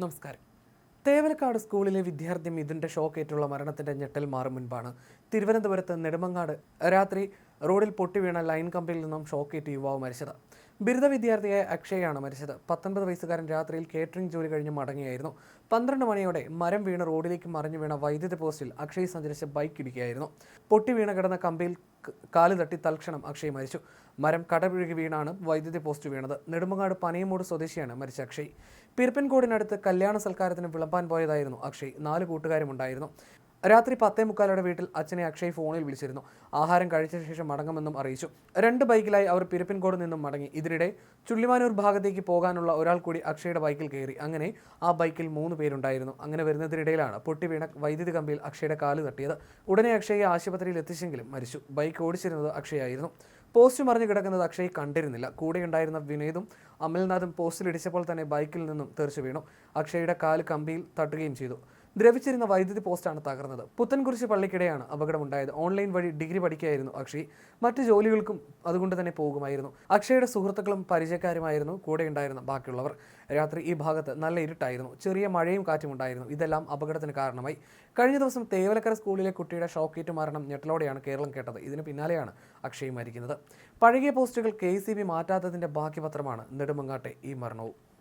നമസ്കാരം. തേവലക്കാട് സ്കൂളിലെ വിദ്യാർത്ഥി മിഥുന്റെ ഷോക്കേറ്റുള്ള മരണത്തിന്റെ ഞെട്ടൽ മാറും മുൻപാണ്. തിരുവനന്തപുരത്ത് നെടുമങ്ങാട് രാത്രി റോഡിൽ പൊട്ടിവീണ ലൈൻ കമ്പിയിൽ നിന്നും ഷോക്കേറ്റ് യുവാവ് മരിച്ചത്. ബിരുദ വിദ്യാർത്ഥിയായ അക്ഷയാണ് മരിച്ചത്. പത്തൊൻപത് വയസ്സുകാരൻ രാത്രിയിൽ കേറ്ററിംഗ് ജോലി കഴിഞ്ഞ് മടങ്ങിയായിരുന്നു. പന്ത്രണ്ട് മണിയോടെ മരം വീണ് റോഡിലേക്ക് മറിഞ്ഞു വീണ വൈദ്യുതി പോസ്റ്റിൽ അക്ഷയ് സഞ്ചരിച്ച ബൈക്ക് ഇടിക്കുകയായിരുന്നു. പൊട്ടി വീണ കിടന്ന കമ്പിയിൽ കാൽ തട്ടി തൽക്ഷണം അക്ഷയ് മരിച്ചു. മരം കടപുഴകി വീണാണ് വൈദ്യുതി പോസ്റ്റ് വീണത്. നെടുമങ്ങാട് പനയമൂട് സ്വദേശിയാണ് മരിച്ച അക്ഷയ്. പിരുപ്പൻകോടിനടുത്ത് കല്യാണ സൽക്കാരത്തിന് വിളമ്പാൻ പോയതായിരുന്നു അക്ഷയ്. നാല് കൂട്ടുകാരും ഉണ്ടായിരുന്നു രാത്രി പത്തേ മുക്കാലോടെ വീട്ടിൽ അച്ഛനെ അക്ഷയ് ഫോണിൽ വിളിച്ചിരുന്നു. ആഹാരം കഴിച്ച ശേഷം മടങ്ങുമെന്നും അറിയിച്ചു. രണ്ട് ബൈക്കിലായി അവർ പിരപ്പിൻകോട് നിന്നും മടങ്ങി. ഇതിനിടെ ചുള്ളിമാനൂർ ഭാഗത്തേക്ക് പോകാനുള്ള ഒരാൾ കൂടി അക്ഷയുടെ ബൈക്കിൽ കയറി. അങ്ങനെ ആ ബൈക്കിൽ മൂന്ന് പേരുണ്ടായിരുന്നു. അങ്ങനെ വരുന്നതിനിടയിലാണ് പൊട്ടി വീണ വൈദ്യുതി കമ്പിയിൽ അക്ഷയുടെ കാൽ തട്ടിയത്. ഉടനെ അക്ഷയെ ആശുപത്രിയിൽ എത്തിച്ചെങ്കിലും മരിച്ചു. ബൈക്ക് ഓടിച്ചിരുന്നത് അക്ഷയായിരുന്നു. പോസ്റ്റ് മറിഞ്ഞു കിടക്കുന്നത് അക്ഷയ് കണ്ടിരുന്നില്ല. കൂടെയുണ്ടായിരുന്ന വിനേതും അമൽനാഥും പോസ്റ്റിലിടിച്ചപ്പോൾ തന്നെ ബൈക്കിൽ നിന്നും തെറിച്ചു വീണു. അക്ഷയുടെ കാൽ കമ്പിയിൽ തട്ടുകയും ചെയ്തു. ദ്രവിച്ചിരുന്ന വൈദ്യുതി പോസ്റ്റാണ് തകർന്നത്. പുത്തൻകുരിശ് പള്ളിക്കിടെയാണ് അപകടമുണ്ടായത്. ഓൺലൈൻ വഴി ഡിഗ്രി പഠിക്കുകയായിരുന്നു അക്ഷി മറ്റ് ജോലികൾക്കും അതുകൊണ്ട് തന്നെ പോകുമായിരുന്നു. അക്ഷയുടെ സുഹൃത്തുക്കളും പരിചയക്കാരുമായിരുന്നു കൂടെ ഉണ്ടായിരുന്ന ബാക്കിയുള്ളവർ. രാത്രി ഈ ഭാഗത്ത് നല്ല ഇരുട്ടായിരുന്നു. ചെറിയ മഴയും കാറ്റും ഉണ്ടായിരുന്നു. ഇതെല്ലാം അപകടത്തിന് കാരണമായി. കഴിഞ്ഞ ദിവസം തേവലക്കര സ്കൂളിലെ കുട്ടിയുടെ ഷോക്കേറ്റ് മരണം ഞെട്ടലോടെയാണ് കേരളം കേട്ടത്. ഇതിന് പിന്നാലെയാണ് അക്ഷയ് മരിക്കുന്നത്. പഴകിയ പോസ്റ്റുകൾ കെ സി ബി മാറ്റാത്തതിന്റെ ബാക്കി പത്രമാണ് നെടുമങ്ങാട്ടെ ഈ മരണവും.